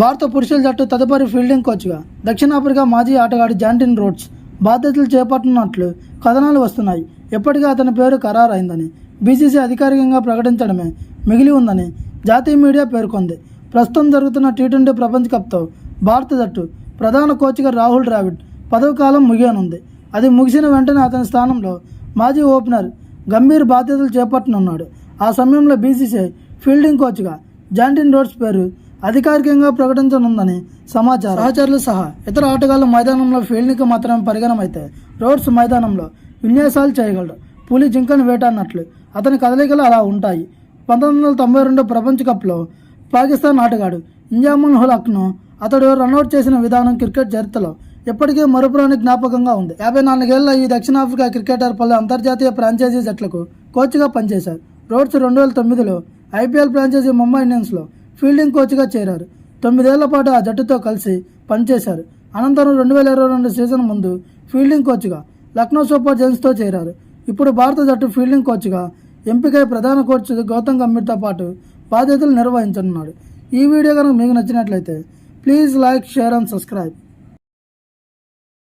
భారత పురుషుల జట్టు తదుపరి ఫీల్డింగ్ కోచ్గా దక్షిణాఫ్రికా మాజీ ఆటగాడు జాంటిన్ రోడ్స్ బాధ్యతలు చేపట్టనున్నట్లు కథనాలు వస్తున్నాయి. ఎప్పటికీ అతని పేరు ఖరారైందని బీసీసీ అధికారికంగా ప్రకటించడమే మిగిలి ఉందని జాతీయ మీడియా పేర్కొంది. ప్రస్తుతం జరుగుతున్న టీ ట్వంటీ ప్రపంచ కప్తో భారత జట్టు ప్రధాన కోచ్గా రాహుల్ ద్రావిడ్ పదవి కాలం ముగియనుంది. అది ముగిసిన వెంటనే అతని స్థానంలో మాజీ ఓపెనర్ గంభీర్ బాధ్యతలు చేపట్టనున్నాడు. ఆ సమయంలో బీసీసీ ఫీల్డింగ్ కోచ్గా జాంటిన్ రోడ్స్ పేరు అధికారికంగా ప్రకటించనుందని సమాచారం. సహచరులు సహా ఇతర ఆటగాళ్ళు మైదానంలో ఫీల్డింగ్కి మాత్రమే పరిగణమైతే రోడ్స్ మైదానంలో విన్యాసాలు చేయగలడు పులి జింకను వేటాడినట్లు అతని కదలికలు అలా ఉంటాయి. పంతొమ్మిది వందల తొంభై రెండు ప్రపంచ కప్లో పాకిస్తాన్ ఆటగాడు ఇంజాముల్ హులక్ను అతడు రన్అట్ చేసిన విధానం క్రికెట్ చరిత్రలో ఇప్పటికీ మరుపురాని జ్ఞాపకంగా ఉంది. యాభై నాలుగేళ్ళ ఈ దక్షిణాఫ్రికా క్రికెటర్ పలు అంతర్జాతీయ ఫ్రాంచైజీ జట్లకు కోచ్గా పనిచేశారు. రోడ్స్ రెండు వేల తొమ్మిదిలో ఐపీఎల్ ఫ్రాంచైజీ ముంబై ఇండియన్స్లో ఫీల్డింగ్ కోచ్గా చేరారు. తొమ్మిదేళ్ళ పాటు ఆ జట్టుతో కలిసి పనిచేశారు. అనంతరం రెండు వేల ఇరవై రెండు సీజన్ ముందు ఫీల్డింగ్ కోచ్గా లక్నో సూపర్ జైన్స్తో చేరారు. ఇప్పుడు భారత జట్టు ఫీల్డింగ్ కోచ్గా ఎంపికై ప్రధాన కోచ్ గౌతమ్ గంభీర్తో పాటు బాధ్యతలు నిర్వహించనున్నాడు. ఈ వీడియో కనుక మీకు నచ్చినట్లయితే please like share and subscribe.